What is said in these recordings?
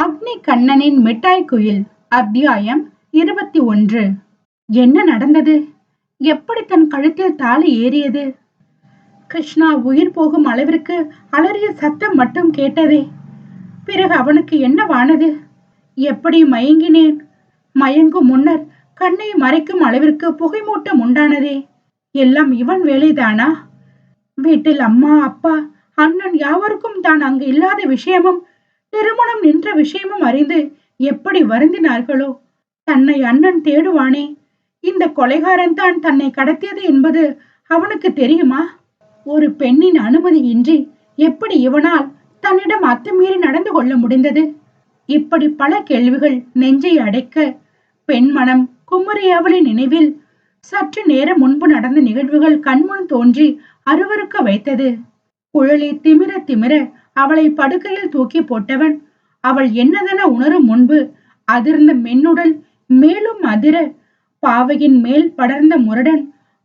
அக்னி கண்ணனின் மிட்டாய் குயில் அத்தியாயம் இருபத்தி ஒன்று. என்ன நடந்தது? எப்படி தன் கழுத்தில் தாலி ஏறியது? கிருஷ்ணா உயிர் போகும் அளவிற்கு அலறிய சத்தம் மட்டும் கேட்டதே. பிறகு அவனுக்கு என்னவானது எப்படி மயங்கினேன்? மயங்கும் முன்னர் கண்ணை மறைக்கும் அளவிற்கு புகைமூட்டம் உண்டானதே. எல்லாம் இவன் வேலைதானா? வீட்டில் அம்மா அப்பா அண்ணன் யாவருக்கும் தான் அங்கு இல்லாத விஷயமும் திருமணம் நின்ற விஷயமும் அறிந்து எப்படி வருந்தினார்களோ? தன்னை அண்ணன் தேடுவானே. இந்த கொலைகாரன் தான் தன்னை கடத்தியது என்பது அவனுக்கு தெரியுமா? ஒரு பெண்ணின் அனுமதியின்றி எப்படி இவனால் தன்னிடம் அத்துமீறி நடந்து கொள்ள முடிந்தது? இப்படி பல கேள்விகள் நெஞ்சை அடைக்க பெண்மனம் குமரி நினைவில் சற்று நேரம் முன்பு நடந்த நிகழ்வுகள் கண்முன் தோன்றி அருவருக்க வைத்தது. குழலி திமிர திமிர அவளை படுக்கையில் தூக்கி போட்டவன். அவள் என்னதென உணரும் முன்பு அதிர்ந்த மென்னுடல் மேலும் அதிர பாவையின் மேல் படர்ந்த முரடன்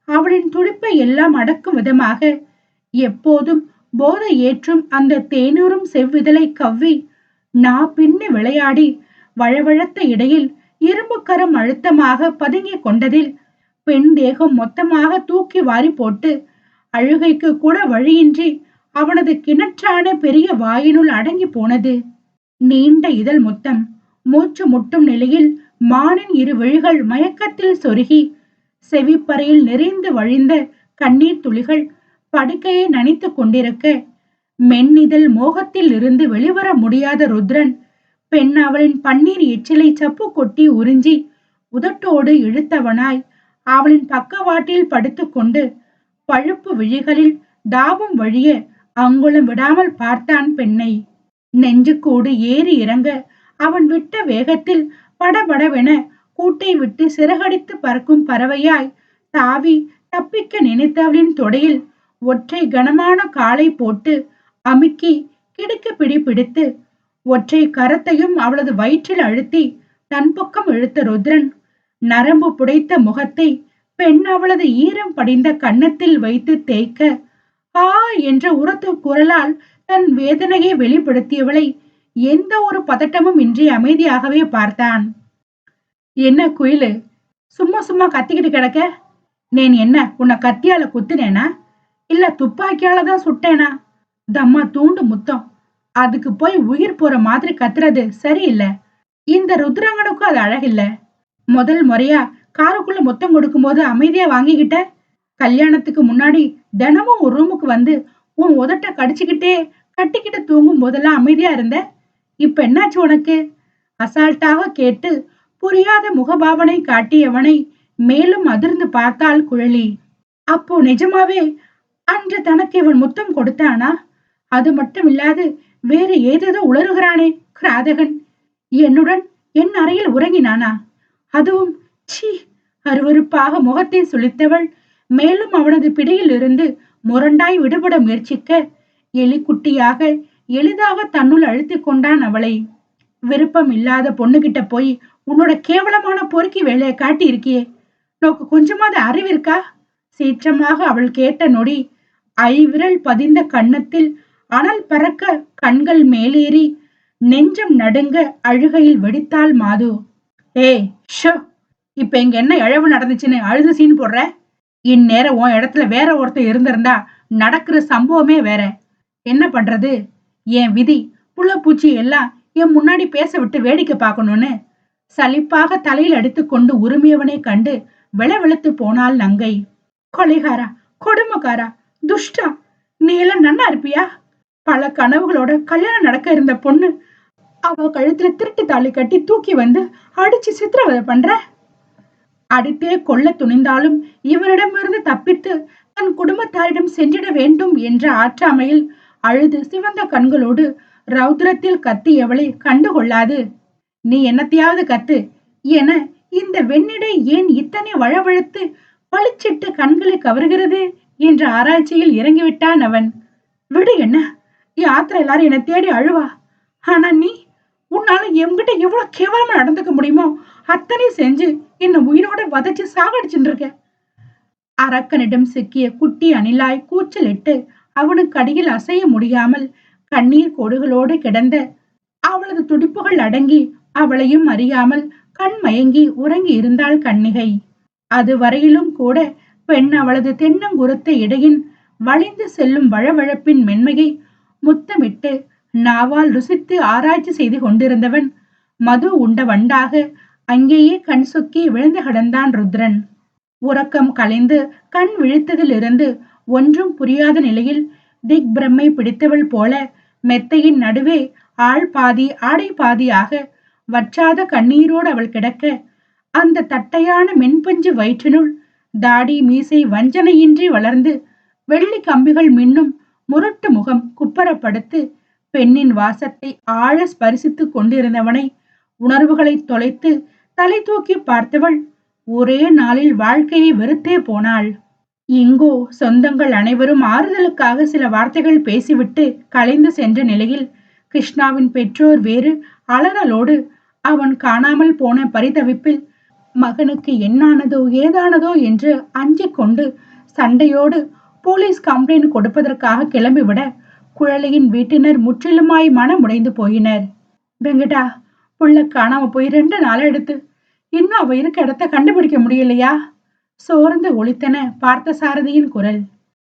அவளின் துடிப்பை எல்லாம் அடக்கும் விதமாக எப்போதும் போதை ஏற்றும் அந்த தேனூரும் செவ்விதழை கவ்வி நா பின்னி விளையாடி வழவழத்த இடையில் இரும்புக்கரம் அழுத்தமாக பதுங்கிக் கொண்டதில் பெண் தேகம் மொத்தமாக தூக்கி வாரி போட்டு அழுகைக்கு கூட வழியின்றி அவனது கிணற்றான பெரிய வாயினுள் அடங்கி போனது. நீண்ட இதழ் முத்தம். மூச்சு முட்டும் நிலையில் மானின் இரு விழிகள் மயக்கத்தில் சொருகி செவிப்பறையில் நிறைந்து வழிந்த கண்ணீர் துளிகள் படுக்கையை நனைத்துக் கொண்டிருக்க மென்னிதழ் மோகத்தில் இருந்து வெளிவர முடியாத ருத்ரன் பெண் அவளின் பன்னீர் எச்சிலை சப்பு கொட்டி உறிஞ்சி உதட்டோடு இழுத்தவனாய் அவளின் பக்கவாட்டில் படுத்துக்கொண்டு பழுப்பு விழிகளில் தாபம் வழிய அங்குலம் விடாமல் பார்த்தான் பெண்ணை. நெஞ்சுக்கூடு ஏறி இறங்க அவன் விட்ட வேகத்தில் படபடவென கூட்டை விட்டு சிறகடித்து பறக்கும் பறவையாய் தாவி தப்பிக்க நினைத்தவளின் தொடையில் ஒற்றை கனமான காலை போட்டு அமுக்கி கிடுக்கு பிடி பிடித்து ஒற்றை கரத்தையும் அவளது வயிற்றில் அழுத்தி தன் பக்கம் இழுத்த ருத்ரன் நரம்பு புடைத்த முகத்தை பெண் அவளது ஈரம் படிந்த கன்னத்தில் வைத்து தேய்க்க ஆ என்ற உரத்த குரலால் தன் வேதனையை வெளிப்படுத்தியவளை எந்த ஒரு பதட்டமும் இன்றி அமைதியாகவே பார்த்தான். என்ன குயிலு சும்மா சும்மா கத்திக்கிட்டு கிடக்க? நேன் என்ன உன்னை கத்தியால குத்துனேனா? இல்ல துப்பாக்கியால தான் சுட்டேனா? தம்மா தூண்டு முத்தம். அதுக்கு போய் உயிர் போற மாதிரி கத்துறது சரியில்லை. இந்த ருத்ரங்கனுக்கும் அது அழகில்ல. முதல் முறையா காருக்குள்ள மொத்தம் கொடுக்கும்போது அமைதியா வாங்கிக்கிட்ட? கல்யாணத்துக்கு முன்னாடி தினமும் ஒரு ரூமுக்கு வந்து உன் உதட்ட கடிச்சுக்கிட்டே கட்டிக்கிட்டு தூங்கும் போதெல்லாம் அமைதியா இருந்த? இப்ப என்னாச்சு உனக்கு? அசால்ட்டாக கேட்டு புரியாத முகபாவனை காட்டியவனை மேலும் அதிர்ந்து பார்த்தாள் குழலி. அப்போ நிஜமாவே அன்று தனக்கு இவன் முத்தம் கொடுத்தானா? அது மட்டும் இல்லாது வேறு ஏதேதோ உளறுகிறானே கிராதகன். என்னுடன் என் அறையில் உறங்கினானா? அதுவும் சீ அருவருப்பாக முகத்தை சுழித்தவள் மேலும் அவனது பிடியில் இருந்து முரண்டாய் விடுபட முயற்சிக்க எலிக்குட்டியாக எளிதாக தன்னுள் அழுத்திக் கொண்டான் அவளை. விருப்பம் இல்லாத பொண்ணுகிட்ட போய் உன்னோட கேவலமான பொறுக்கி வேலையை காட்டி இருக்கியே நோக்கு கொஞ்சமாவது அறிவிருக்கா சீற்றமாக அவள் கேட்ட நொடி ஐவிரல் பதிந்த கன்னத்தில் அனல் பறக்க கண்கள் மேலேறி நெஞ்சம் நடுங்க அழுகையில் வெடித்தாள் மாது. ஏய் ஷோ! இப்ப இங்க என்ன இழவு நடந்துச்சுன்னு அழுது சீன் போடுற? இந்நேரம் உன் இடத்துல வேற ஒருத்தர் இருந்திருந்தா நடக்கிற சம்பவமே வேற. என்ன பண்றது? என் விதி புள்ளப்பூச்சி எல்லாம் என் முன்னாடி பேச விட்டு வேடிக்கை பார்க்கணும்னு சலிப்பாக தலையில் அடித்துக்கொண்டு உரிமையவனை கண்டு வெளவெளுத்து போனாள் நங்கை. கொலைகாரா கொடுமைக்காரா துஷ்டா நீ எல்லாம் நன்னா இருப்பியா? பல கனவுகளோட கல்யாணம் நடக்க இருந்த பொண்ணு அவ கழுத்துல திருட்டு தாலி கட்டி தூக்கி வந்து அடிச்சு சித்திரவதை பண்ற? அடித்தே கொல்ல துணிந்தாலும் இவரிடமிருந்து தப்பித்து தன் குடும்பத்தாரிடம் சென்றிட வேண்டும் என்ற ஆற்றாமையில் அழுது சிவந்த கண்களோடு ரௌத்ரத்தில் கத்தியவளை கண்டுகொள்ளாது. நீ என்னத்தையாவது கத்து என இந்த வெண்ணிடை ஏன் இத்தனை வழவழுத்து பளிச்சிட்டு கண்களை கவர்கிறது என்ற ஆராய்ச்சியில் இறங்கிவிட்டான் அவன். விடு என்ன யாத்திரை எல்லாரும் என்னை தேடி அழுவா. ஆனா நீ உன்னால என்கிட்ட எவ்வளவு கேவலமா நடந்துக்க முடியுமோ? அத்தனை செஞ்சு என்னை உயிரோட வதச்சு சாகடிச்சுட்டு இருக்க? அரக்கனிடம் சிக்கிய குட்டி அணிலாய் கூச்சலிட்டு அவனுக்கு அடியில் அசைய முடியாமல் கண்ணீர் கோடுகளோடு கிடந்த அவளது துடிப்புகள் அடங்கி அவளையும் அறியாமல் கண் மயங்கி உறங்கி இருந்தாள் கண்ணிகை அது வரையிலும் கூட பெண் அவளது தென்னங்குருத்த இடையின் வளைந்து செல்லும் வழவழப்பின் மென்மையை முத்தமிட்டு நாவால் ருசித்து ஆராய்ச்சி செய்து கொண்டிருந்தவன் மது உண்ட வண்டாக அங்கேயே கண் சொக்கி விழுந்து கிடந்தான் ருத்ரன். உறக்கம் கலைந்து கண் விழித்ததிலிருந்து ஒன்றும் புரியாத நிலையில் திக் பிரம்மை பிடித்தவள் போல மெத்தையின் நடுவே ஆள் பாதி ஆடை பாதியாக வற்றாத கண்ணீரோடு அவள் கிடக்க அந்த தட்டையான மென்பஞ்சு வயிற்றினுள் தாடி மீசை வஞ்சனையின்றி வளர்ந்து வெள்ளி கம்பிகள் மின்னும் முரட்டு முகம் குப்பரப்படுத்து பெண்ணின் வாசத்தை ஆழ ஸ்பரிசித்துக் கொண்டிருந்தவனை உணர்வுகளை தொலைத்து தலை தூக்கி பார்த்தவள் ஒரே நாளில் வாழ்க்கையை வெறுத்தே போனாள். இங்கோ சொந்தங்கள் அனைவரும் ஆறுதலுக்காக சில வார்த்தைகள் பேசிவிட்டு கலைந்து சென்ற நிலையில் கிருஷ்ணாவின் பெற்றோர் வேறு அலறலோடு அவன் காணாமல் போன பரிதவிப்பில் மகனுக்கு என்னானதோ ஏதானதோ என்று அஞ்சிக் கொண்டு சண்டையோடு போலீஸ் கம்ப்ளைண்ட் கொடுப்பதற்காக கிளம்பிவிட குழலையின் வீட்டினர் முற்றிலுமாய் மனமுடைந்து போயினர். வெங்கடா புள்ள காணாம போய் ரெண்டு நாள் எடுத்து. இன்னும் அவ இருக்க இடத்த கண்டுபிடிக்க முடியலையா? சோர்ந்து ஒழித்தன பார்த்த சாரதியின் குரல்.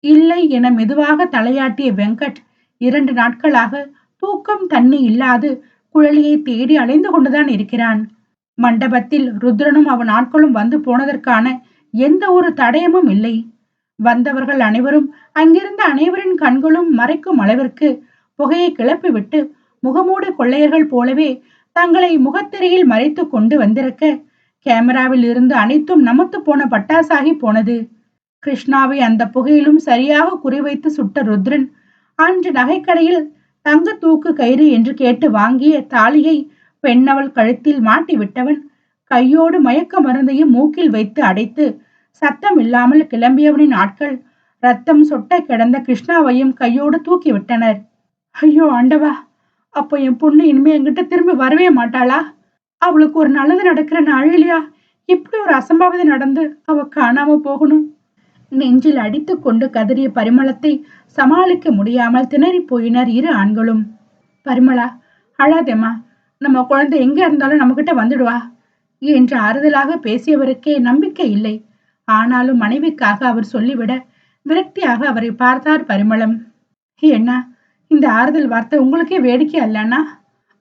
இல்லை என மெதுவாக தலையாட்டிய வெங்கட் இரண்டு நாட்களாக தூக்கம் தண்ணி இல்லாது குழலியை தேடி அலைந்து கொண்டுதான் இருக்கிறான். மண்டபத்தில் ருத்ரனும் அவன் ஆட்களும் வந்து போனதற்கான எந்த ஒரு தடயமும் இல்லை. வந்தவர்கள் அனைவரும் அங்கிருந்த அனைவரின் கண்களும் மறைக்கும் அளவிற்கு புகையை கிளப்பிவிட்டு முகமூடு கொள்ளையர்கள் போலவே தங்களை முகத்திரையில் மறைத்து கொண்டு வந்திருக்க கேமராவில் இருந்து அனைத்தும் நமத்து போன பட்டாசாகி போனது. கிருஷ்ணாவை அந்த புகையிலும் சரியாக குறிவைத்து சுட்ட ருத்ரன் அன்று நகைக்கடையில் தங்க தூக்கு கயிறு என்று கேட்டு வாங்கிய தாலியை பெண்ணவள் கழுத்தில் மாட்டி விட்டவன் கையோடு மயக்க மருந்தையும் மூக்கில் வைத்து அடைத்து சத்தம் இல்லாமல் கிளம்பியவனின் ஆட்கள் ரத்தம் சொட்ட கிடந்த கிருஷ்ணாவையும் கையோடு தூக்கி விட்டனர். ஐயோ ஆண்டவா! அப்போ என் பொண்ணு இனிமே என்கிட்ட திரும்பி வரவே மாட்டாளா? அவளுக்கு ஒரு நல்லது நடக்கிற நாளிலையா இப்படி ஒரு அசம்பாவிதம் நடந்து அவ காணாம போகணும். நெஞ்சில் அடித்து கொண்டு கதறிய பரிமளத்தை சமாளிக்க முடியாமல் திணறி போயினர் இரு ஆண்களும். பரிமளா அழாதேம்மா. நம்ம குழந்தை எங்க இருந்தாலும் நம்மகிட்ட வந்துடுவா. என்று ஆறுதலாக பேசியவருக்கே நம்பிக்கை இல்லை. ஆனாலும் மனைவிக்காக அவர் சொல்லிவிட விரக்தியாக அவரை பார்த்தார் பரிமளம். என்ன? இந்த ஆறுதல் வார்த்தை உங்களுக்கே வேடிக்கை அல்லண்ணா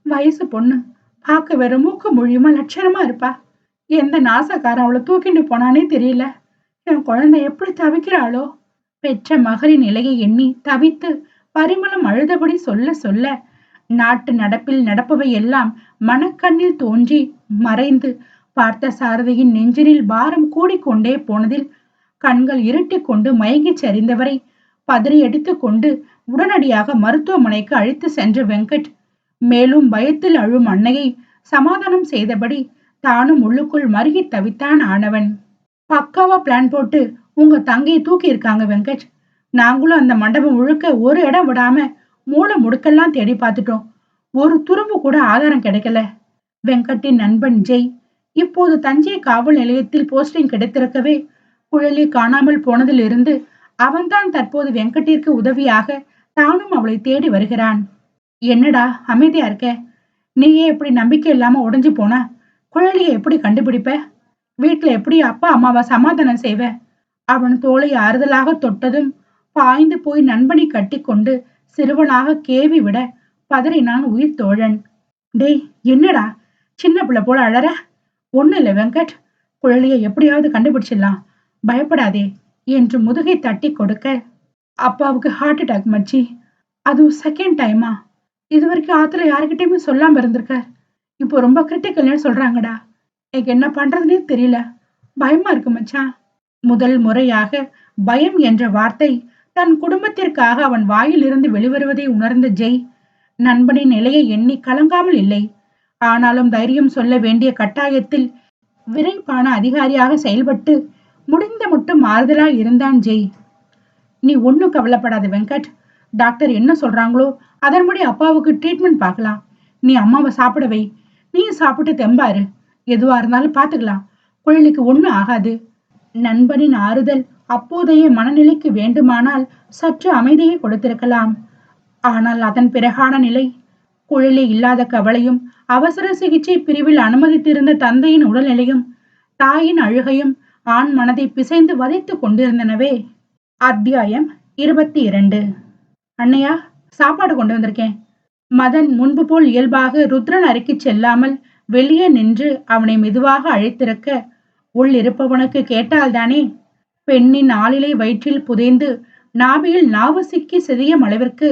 வயசு பொண்ணு. பார்க்க வேற மூக்கு மொழியுமா லட்சணமா இருப்பா. எந்த நாசக்காரன் அவளை தூக்கிட்டு போனானே தெரியல. என் குழந்தை எப்படி தவிக்கிறாளோ? பெற்ற மகளின் நிலையை எண்ணி தவித்து பரிமளம் அழுதபடி சொல்ல சொல்ல நாட்டு நடப்பில் நடப்பவை எல்லாம் மனக்கண்ணில் தோன்றி மறைந்து பார்த்த சாரதியின் நெஞ்சினில் பாரம் கூடிக்கொண்டே போனதில் கண்கள் இருட்டி கொண்டு மயங்கிச் சரிந்தவரை பதறி அடித்துக் கொண்டு உடனடியாக மருத்துவமனைக்கு அழைத்து சென்ற வெங்கட் மேலும் பயத்தில் அழும் அன்னையை சமாதானம் செய்தபடி தானும் உள்ளுக்குள் மருகி தவித்தான் ஆனவன். பக்காவா பிளான் போட்டு உங்க தங்கையை தூக்கி இருக்காங்க வெங்கட். நாங்களும் அந்த மண்டபம் முழுக்க ஒரு இடம் விடாம மூளை முடுக்கெல்லாம் தேடி பார்த்துட்டோம். ஒரு துரும்பு கூட ஆதாரம் கிடைக்கல. வெங்கட்டின் நண்பன் ஜெய் இப்போது தஞ்சை காவல் நிலையத்தில் போஸ்டிங் கிடைத்திருக்கவே குழலி காணாமல் போனதிலிருந்து அவன்தான் தற்போது வெங்கட்டிற்கு உதவியாக தானும் அவளை தேடி வருகிறான். என்னடா அமைதியா இருக்க? நீயே எப்படி நம்பிக்கை இல்லாம உடைஞ்சு போன? குழலியை எப்படி கண்டுபிடிப்ப? வீட்டுல எப்படி அப்பா அம்மாவை சமாதானம் செய்வ? அவன் தோலை ஆறுதலாக தொட்டதும் பாய்ந்து போய் நண்பனை கட்டி கொண்டு சிறுவனாக கேவி விட பதறினான் உயிர் தோழன். டேய் என்னடா? சின்ன பிள்ளை போல அழற? ஒண்ணு இல்ல வெங்கட். குழலியை எப்படியாவது கண்டுபிடிச்சிடலாம். பயப்படாதே என்று முதுகை தட்டி கொடுக்க அப்பாவுக்கு ஹார்ட் அட்டாக் மச்சி. அதுவும் செகண்ட் டைமா இது வரைக்கும் ஆத்துல யாருக்கிட்டையுமே சொல்லாம இருந்திருக்க. இப்போ ரொம்ப கிரிட்டிக்கல்னு சொல்றாங்கடா. எனக்கு என்ன பண்றதுனே தெரியல. பயமா இருக்கு மச்சான் முதல் முறையாக பயம் என்ற வார்த்தை தன் குடும்பத்திற்காக அவன் வாயில் இருந்து வெளிவருவதை உணர்ந்த ஜெய் நண்பனின் நிலையை எண்ணி கலங்காமல் இல்லை. ஆனாலும் தைரியம் சொல்ல வேண்டிய கட்டாயத்தில் விரைப்பான அதிகாரியாக செயல்பட்டு முடிந்த மட்டும் ஆறுதலா இருந்தான் ஜெய். நீ ஒன்னும் கவலைப்படாத வெங்கட். டாக்டர் என்ன சொல்றாங்களோ அதன்படி அப்பாவுக்கு ட்ரீட்மெண்ட் பார்க்கலாம். நீ அம்மாவை சாப்பிட வை. நீயும் சாப்பிட்டு தெம்பாரு எதுவா இருந்தாலும் பாத்துக்கலாம் குழலுக்கு ஒன்றும் ஆகாது. நண்பனின் ஆறுதல் அப்போதைய மனநிலைக்கு வேண்டுமானால் சற்று அமைதியை கொடுத்திருக்கலாம். ஆனால் அதன் பிறகான நிலை குழலி இல்லாத கவலையும் அவசர சிகிச்சை பிரிவில் அனுமதித்திருந்த தந்தையின் உடல்நிலையும் தாயின் அழுகையும் ஆண் மனதை பிசைந்து வதைத்துக் கொண்டிருந்தனவே. அத்தியாயம் இருபத்தி இரண்டு. அண்ணையா சாப்பாடு கொண்டு வந்திருக்கேன். மதன் முன்பு போல் இயல்பாக ருத்ரன் அறைக்கு செல்லாமல் வெளியே நின்று அவனை மெதுவாக அழைத்திருக்க உள் இருப்பவனுக்கு கேட்டால்தானே? பெண்ணின் ஆளிலை வயிற்றில் புதைந்து நாபியில் நாவு சிக்கி சிதையும் அளவிற்கு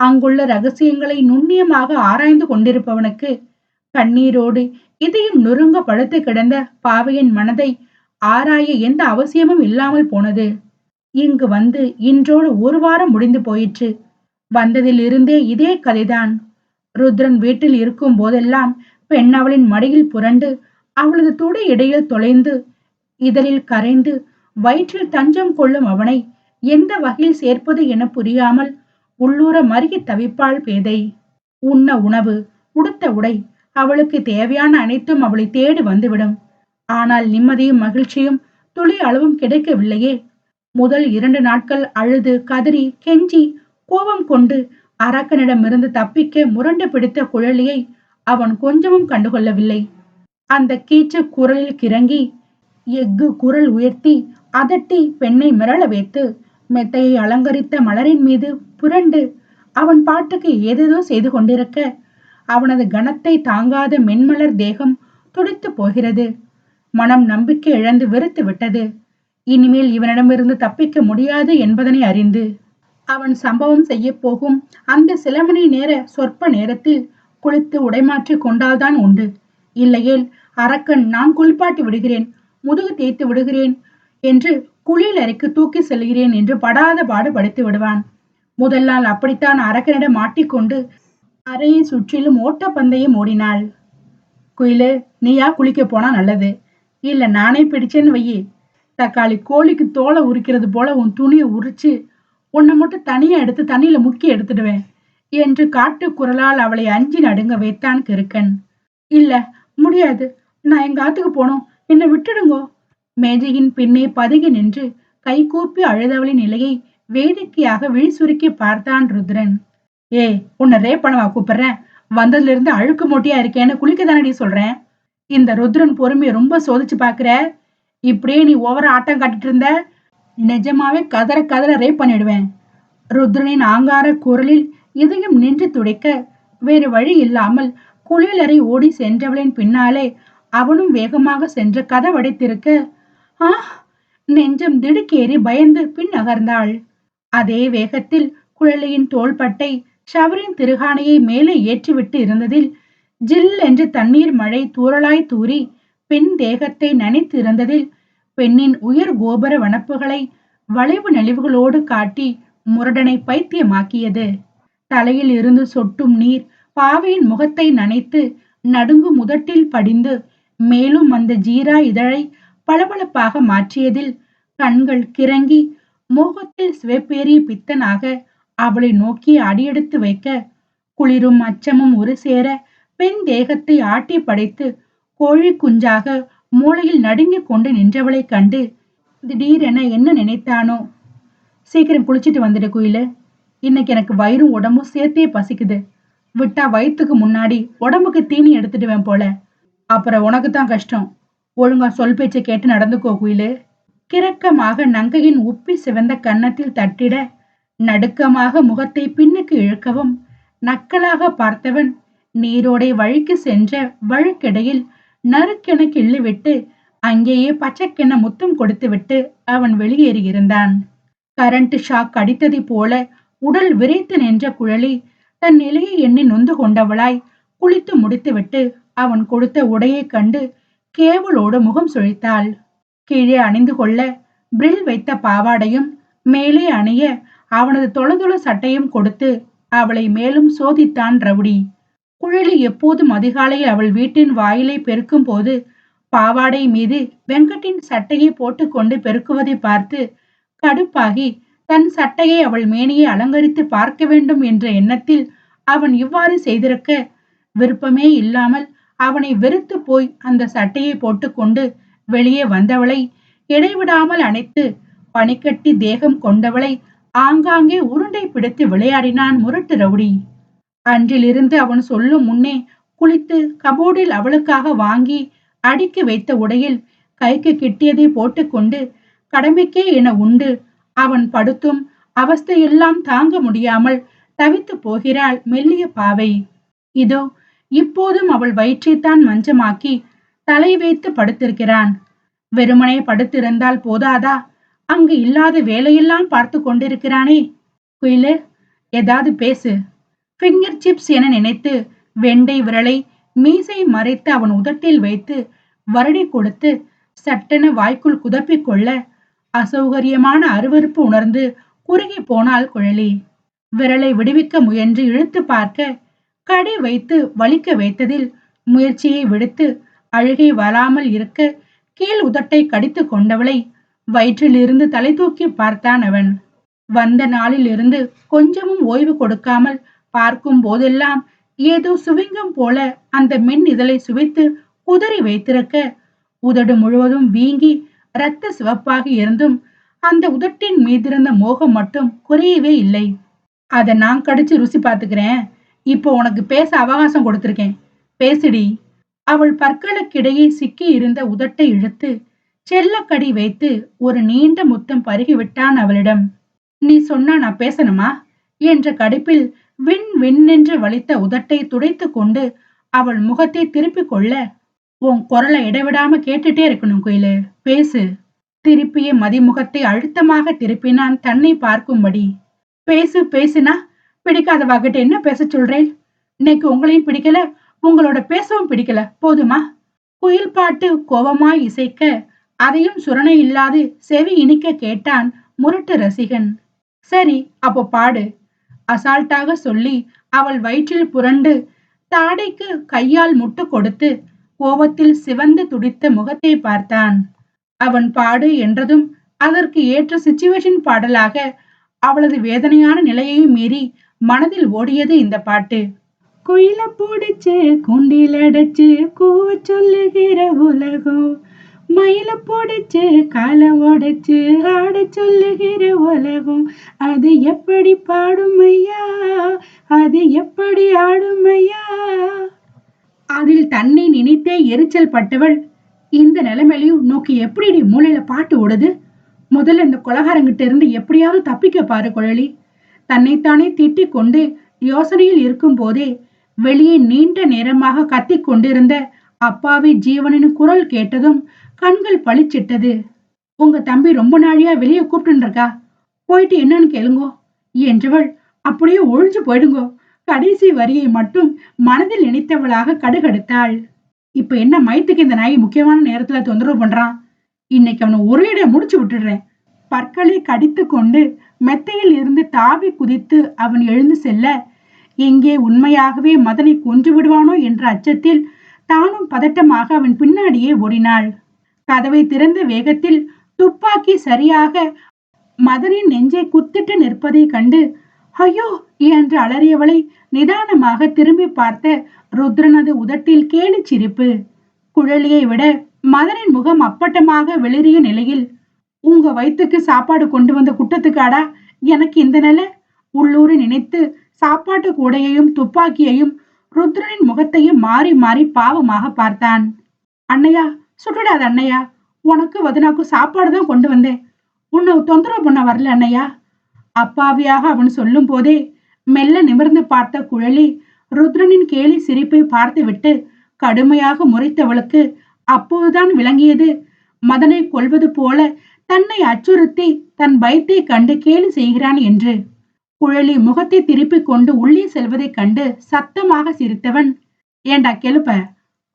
அங்குள்ள ரகசியங்களை நுண்ணியமாக ஆராய்ந்து கொண்டிருப்பவனுக்கு கண்ணீரோடு இதையும் நொறுங்க படுத்து கிடந்த பாவையின் மனதை ஆராய எந்த அவசியமும் இல்லாமல் போனது. இங்கு வந்து இன்றோடு ஒரு வாரம் முடிந்து போயிற்று. வந்ததிலிருந்தே இதே கதைதான். ருத்ரன் வீட்டில் இருக்கும் போதெல்லாம் பெண் அவளின் மடியில் புரண்டு அவளது துடை இடையில் தொலைந்து இதழில் கரைந்து வயிற்றில் தஞ்சம் கொள்ளும் அவனை எந்த வகையில் சேர்ப்பது என புரியாமல் உள்ளூர மருகி தவிப்பாள் பேதை. உண்ண உணவு உடுத்த உடை அவளுக்கு தேவையான அனைத்தும் அவளை தேடி வந்துவிடும். ஆனால் நிம்மதியும் மகிழ்ச்சியும் துளி அளவும் கிடைக்கவில்லையே. முதல் இரண்டு நாட்கள் அழுது கதறி கெஞ்சி கோபம் கொண்டு அரக்கனிடமிருந்து தப்பிக்க முரண்டு பிடித்த குழலியை அவன் கொஞ்சமும் கண்டுகொள்ளவில்லை. அந்த கீச்சு குரலில் கிறங்கி எஃகு குரல் உயர்த்தி அதட்டி பெண்ணை மிரள வைத்து மெத்தையை அலங்கரித்த மலரின் மீது புரண்டு அவன் பாட்டுக்கு ஏதேதோ செய்து கொண்டிருக்க அவனது கனத்தை தாங்காத மென்மலர் தேகம் துடித்து போகிறது. மனம் நம்பிக்கை இழந்து வெறுத்து விட்டது. இனிமேல் இவனிடமிருந்து தப்பிக்க முடியாது என்பதனை அறிந்து அவன் சம்பவம் செய்ய போகும் அந்த சில மணி நேர சொற்ப நேரத்தில் குளித்து உடைமாற்றி கொண்டால்தான் உண்டு. இல்லையேல் அரக்கன் நான் குளிப்பாட்டி விடுகிறேன் முதுகு தேய்த்து விடுகிறேன் என்று குளியல் அறைக்கு தூக்கி செல்கிறேன் என்று படாத பாடு படுத்து விடுவான். முதல் நாள் அப்படித்தான் அரக்கனிடம் மாட்டிக்கொண்டு அறையை சுற்றிலும் ஓட்டப்பந்தயம் ஓடினாள் குயிலு நீயா குளிக்க போனா நல்லது. இல்ல நானே பிடிச்சேன்னு வையி. தக்காளி கோழிக்கு தோலை உரிக்கிறது போல உன் துணியை உரிச்சு உன்னை மட்டும் தனியா எடுத்து தண்ணியில முக்கி எடுத்துடுவேன் என்று காட்டு குரலால் அவளை அஞ்சி நடுங்க வைத்தான் கிருக்கன். இல்ல முடியாது. நான் எங்க ஆத்துக்கு போனோம். என்னை விட்டுடுங்கோ. மேஜையின் பின்னே பதுகி நின்று கை கூப்பி அழுதவளின் நிலையை வேடிக்கையாக விழி சுருக்கி பார்த்தான் ருத்ரன். ஏய் உன்னை ரேப் பண்ணவா கூப்பிடுறேன்? வந்ததுல இருந்து அழுக்கு மொட்டியா இருக்கேன்னு குளிக்க தானடி சொல்றேன்? இந்த ருத்ரன் பொறுமையை ரொம்ப சோதிச்சு பாக்குற இப்படியே நீ ஓவர ஆட்டம் காட்டிட்டு இருந்த நிஜமாவே கதற கதற ரேப் பண்ணிடுவேன். ருத்ரனின் ஆங்கார குரலில் இதயம் நின்று துடைக்க வேறு வழி இல்லாமல் குளியலறை ஓடி சென்றவளின் பின்னாலே அவனும் வேகமாக சென்று கதவடைத்திருக்க ஆ நெஞ்சம் திடுக்கேறி பயந்து பின் நகர்ந்தாள். அதே வேகத்தில் குழலியின் தோள்பட்டை ஷவரின் திருகாணையை மேலே ஏற்றிவிட்டு இருந்ததில் ஜில் என்று தண்ணீர் மழை தூறலாய் தூறி பெண் தேகத்தை நனைத்து இருந்ததில் பெண்ணின் உயர் கோபுர வனப்புகளை வளைவு நெளிவுகளோடு காட்டி முரடனை பைத்தியமாக்கியது. தலையில் இருந்து சொட்டும் நீர் பாவையின் முகத்தை நனைத்து நடுங்கு முதட்டில் படிந்து மேலும் அந்த ஜீரா இதழை பளபளப்பாக மாற்றியதில் கண்கள் கிறங்கி மோகத்தில் சிவப்பேறிய பித்தனாக அவளை நோக்கி அடியெடுத்து வைக்க குளிரும் அச்சமும் ஒரு சேர பெண் தேகத்தை ஆட்டி படைத்து கோழி குஞ்சாக மூளையில் நடுங்கிக் கொண்டு நின்றவளை கண்டு திடீரென என்ன நினைத்தானோ? சீக்கிரம் குளிச்சுட்டு வந்துடு குயிலு. இன்னைக்கு எனக்கு வயிறும் உடம்பும் சேர்த்தே பசிக்குது. விட்டா வயிற்றுக்கு முன்னாடி உடம்புக்கு தீனி எடுத்துடுவேன் போல. அப்புறம் உனக்கு தான் கஷ்டம். ஒழுங்கா சொல் பேச்சை கேட்டு நடந்துக்கோ குயிலு. கிரக்கமாக நங்கையின் உப்பி சிவந்த கன்னத்தில் தட்டிட நடுக்கமாக முகத்தை பின்னுக்கு இழுக்கவும் நக்கலாக பார்த்தவன் நீரோடை வழிக்கு சென்ற வழுக்கிடையில் நறுக்கென கிள்ளிவிட்டு அங்கேயே பச்சைக்கென முத்தம் கொடுத்துவிட்டு அவன் வெளியேறியிருந்தான். கரண்ட் ஷாக் அடித்ததை போல உடல் விரைத்து நின்ற குழலி தன் நிலையை எண்ணி நொந்து கொண்டவளாய் குளித்து முடித்துவிட்டு அவன் கொடுத்த உடையை கண்டு கேவலோடு முகம் சுழித்தாள். கீழே அணிந்து கொள்ள பிரில் வைத்த பாவாடையும் மேலே அணிய அவனது தொலைதொல சட்டையும் கொடுத்து அவளை மேலும் சோதித்தான் ரவுடி. குழலி எப்போதும் அதிகாலையில் அவள் வீட்டின் வாயிலை பெருக்கும் போது பாவாடை மீது வெங்கட்டின் சட்டையை போட்டுக்கொண்டு பெருக்குவதை பார்த்து கடுப்பாகி தன் சட்டையை அவள் மேனியை அலங்கரித்து பார்க்க வேண்டும் என்ற எண்ணத்தில் அவன் இவ்வாறு செய்திருக்க விருப்பமே இல்லாமல் அவனை வெறுத்து போய் அந்த சட்டையை போட்டுக்கொண்டு வெளியே வந்தவளை இடைவிடாமல் அணைத்து பனிக்கட்டி தேகம் கொண்டவளை ஆங்காங்கே உருண்டை பிடித்து விளையாடினான் முரட்டு ரவுடி. அன்றிலிருந்து அவன் சொல்லும் முன்னே குளித்து கபோர்டில் அவளுக்காக வாங்கி அடுக்கி வைத்த உடையில் கைக்கு கிட்டியதை போட்டுக்கொண்டு கடமைக்கே என உண்டு. அவன் படுத்தும் அவஸ்தையெல்லாம் தாங்க முடியாமல் தவித்து போகிறாள் மெல்லிய பாவை. இதோ இப்போதும் அவள் வயிற்றைத்தான் மஞ்சமாக்கி தலை வைத்து படுத்திருக்கிறான். வெறுமனே படுத்திருந்தால் போதாதா? அங்கு இல்லாத வேலையெல்லாம் பார்த்து கொண்டிருக்கிறானே. குயிலு ஏதாவது பேசு. ஃபிங்கர் சிப்ஸ் என நினைத்து வெண்டை விரலை மீசை மறைத்து அவன் உதட்டில் வைத்து வருடி கொடுத்து சட்டென வாய்க்குள் குதப்பிக் கொள்ள அசௌகரியமான அருவருப்பு உணர்ந்து குறுகி போனாள் குழலி. விரலை விடுவிக்க முயன்று இழுத்து பார்க்க கடி வைத்து வலிக்க வைத்ததில் முயற்சியை விடுத்து அழுகை வராமல் இருக்க கீழ் உதட்டை கடித்து கொண்டவளை வயிற்றிலிருந்து தலை தூக்கி பார்த்தான் அவன். வந்த நாளில் இருந்து கொஞ்சமும் ஓய்வு கொடுக்காமல் பார்க்கும் போதெல்லாம் ஏதோ சுவிங்கம் போல அந்த மென் இதழை சுவைத்து குதறி வைத்திருக்க. உதடு முழுவதும் வீங்கி இரத்த சிவப்பாக இருந்தும் அந்த உதட்டின் மீதிருந்த மோகம் மட்டும் குறையவே இல்லை. அதை நான் கடிச்சு ருசி பார்த்துக்கிறேன். இப்போ உனக்கு பேச அவகாசம் கொடுத்திருக்கேன். பேசுடி. அவள் பற்களுக்கிடையே சிக்கி இருந்த உதட்டை இழுத்து செல்லக்கடி வைத்து ஒரு நீண்ட முத்தம் பருகிவிட்டான் அவளிடம். நீ சொன்னா நான் பேசணுமா? என்ற கடுப்பில் விண் விண்ணென்று வலித்த உதட்டை துடைத்து கொண்டு அவள் முகத்தை திருப்பிக் கொள்ள உன் குரலை இடைவிடாம கேட்டுட்டே இருக்கணும் குயிலு. பேசு. திருப்பிய மதிமுகத்தை அழுத்தமாக திருப்பினான் தன்னை பார்க்கும்படி. பேசு பேசுனா பிடிக்காத வகிட்ட என்ன பேச சொல்றேன்? இன்னைக்கு உங்களையும் பிடிக்கல உங்களோட பேசவும் பிடிக்கல. போதுமா? குயில் பாட்டு கோபமாய் இசைக்க அதையும் சுரணை இல்லாது செவி இனிக்க கேட்டான் முரட்டு ரசிகன். சரி அப்போ பாடு. அசால்ட்டாக சொல்லி அவள் வயிற்றில் புரண்டு தாடைக்கு கையால் முட்டு கொடுத்து கோபத்தில் சிவந்து துடித்த முகத்தை பார்த்தான். அவன் பாடு என்றதும் அதற்கு ஏற்ற சிச்சுவேஷன் பாடலாக அவளது வேதனையான நிலையையும் மீறி மனதில் ஓடியது இந்த பாட்டு. குயில பிடிச்சு குண்டில் அடைச்சு கூவ சொல்லுகிற உலகம். மயில போடுச்சு காலை உடைச்சு ஆட சொல்லுகிற உலகம் அது எப்படி பாடும் ஐயா? அது எப்படி ஆடும் ஐயா? அதில் தன்னை நினைத்தே எரிச்சல் பட்டவள் இந்த நிலைமையிலையும் நோக்கி எப்படி மூளையில பாட்டு ஓடுது? முதல்ல இந்த கொலகாரங்கிட்ட இருந்து எப்படியாவது தப்பிக்க பாரு குழலி. தன்னைத்தானே திட்டிக் கொண்டு யோசனையில் இருக்கும் போதே வெளியே நீண்ட நேரமாக கத்திக் கொண்டிருந்த அப்பாவி ஜீவனின் குரல் கேட்டதும் கண்கள் பளிச்சிட்டது. உங்க தம்பி ரொம்ப நாழியா வெளியே கூப்பிட்டு போயிட்டு என்னன்னு கேளுங்கோ. என்றவள் அப்படியே ஒழிஞ்சு போயிடுங்கோ. கடைசி வரியை மட்டும் மனதில் நினைத்தவளாக கடுகடுத்தாள். இப்ப என்ன மயத்துக்கு இந்த நாய் முக்கியமான நேரத்துல தொந்தரவு பண்றான்? இன்னைக்கு அவனை ஒரே முடிச்சு விட்டுடுறேன். பற்களை கடித்து கொண்டு மெத்தையில் இருந்து தாவி குதித்து அவன் எழுந்து செல்ல எங்கே உண்மையாகவே மதனை கொன்று விடுவானோ என்ற அச்சத்தில் தானும் பதட்டமாக அவன் பின்னாடியே ஓடினாள். கதவை திறந்த வேகத்தில் துப்பாக்கி சரியாக மதனின் நெஞ்சை குத்திட்டு நிற்பதை கண்டு ஐயோ என்று அலறியவளை நிதானமாக திரும்பி பார்த்த ருத்ரனது உதட்டில் கேலி சிரிப்பு. குழலியை விட மதனின் முகம் அப்பட்டமாக வெளிரிய நிலையில் உங்க வயிற்றுக்கு சாப்பாடு கொண்டு வந்த குட்டத்துக்காடா எனக்கு இந்த நிலை? உள்ளூரை நினைத்து சாப்பாட்டு கூடையையும் துப்பாக்கியையும் ருத்ரனின் முகத்தையும் மாறி மாறி பாவமாக பார்த்தான். அண்ணையா சுட்டுடாத அண்ணையா உனக்கு வதனாக்கு சாப்பாடு தான் கொண்டு வந்தேன். உன்னை தொந்தரவு பண்ண வரல அண்ணையா அப்பாவியாக அவன் சொல்லும் போதே மெல்ல நிமிர்ந்து பார்த்த குழலி ருத்ரனின் கேலி சிரிப்பை பார்த்துவிட்டு கடுமையாக முறைத்தவளுக்கு அப்போதுதான் விளங்கியது. மதனை கொள்வது போல தன்னை அச்சுறுத்தி தன் பயத்தை கண்டு கேலி செய்கிறான் என்று. குழலி முகத்தை திருப்பிக் கொண்டு உள்ளே செல்வதைக் கண்டு சத்தமாக சிரித்தவன் ஏண்டா கெழுப்ப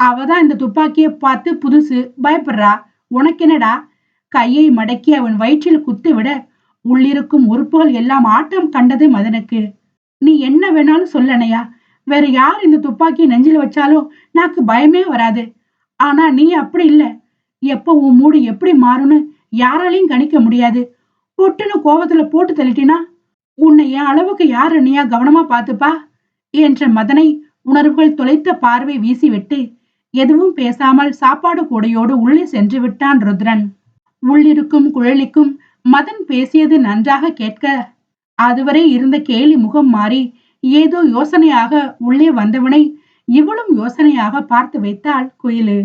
அவதான் இந்த துப்பாக்கியை பார்த்து புதுசு பயப்படுறா? உனக்கெனடா கையை மடக்கி அவன் வயிற்றில் குத்துவிட உள்ளிருக்கும் உறுப்புகள் எல்லாம் ஆட்டம் கண்டது மதனுக்கு. நீ என்ன வேணாலும் சொல்லனையா வேற யார் இந்த துப்பாக்கியை நெஞ்சில் வச்சாலும் நாக்கு பயமே வராது. ஆனா நீ அப்படி இல்லை. எப்போ உன் மூடு எப்படி மாறும்னு யாராலையும் கணிக்க முடியாது. பொட்டுன்னு கோபத்துல போட்டு தள்ளிட்டினா? உன்னை என் அளவுக்கு யார் அண்ணியா கவனமா பார்த்துப்பா? என்ற மதனை உணர்வுகள் தொலைத்த பார்வை வீசிவிட்டு எதுவும் பேசாமல் சாப்பாடு கூடையோடு உள்ளே சென்று விட்டான் ருத்ரன். உள்ளிருக்கும் குழலிக்கும் மதன் பேசியது நன்றாக கேட்க அதுவரை இருந்த கேலி முகம் மாறி ஏதோ யோசனையாக உள்ளே வந்தவனை இவளும் யோசனையாக பார்த்து வைத்தாள் குயிலு.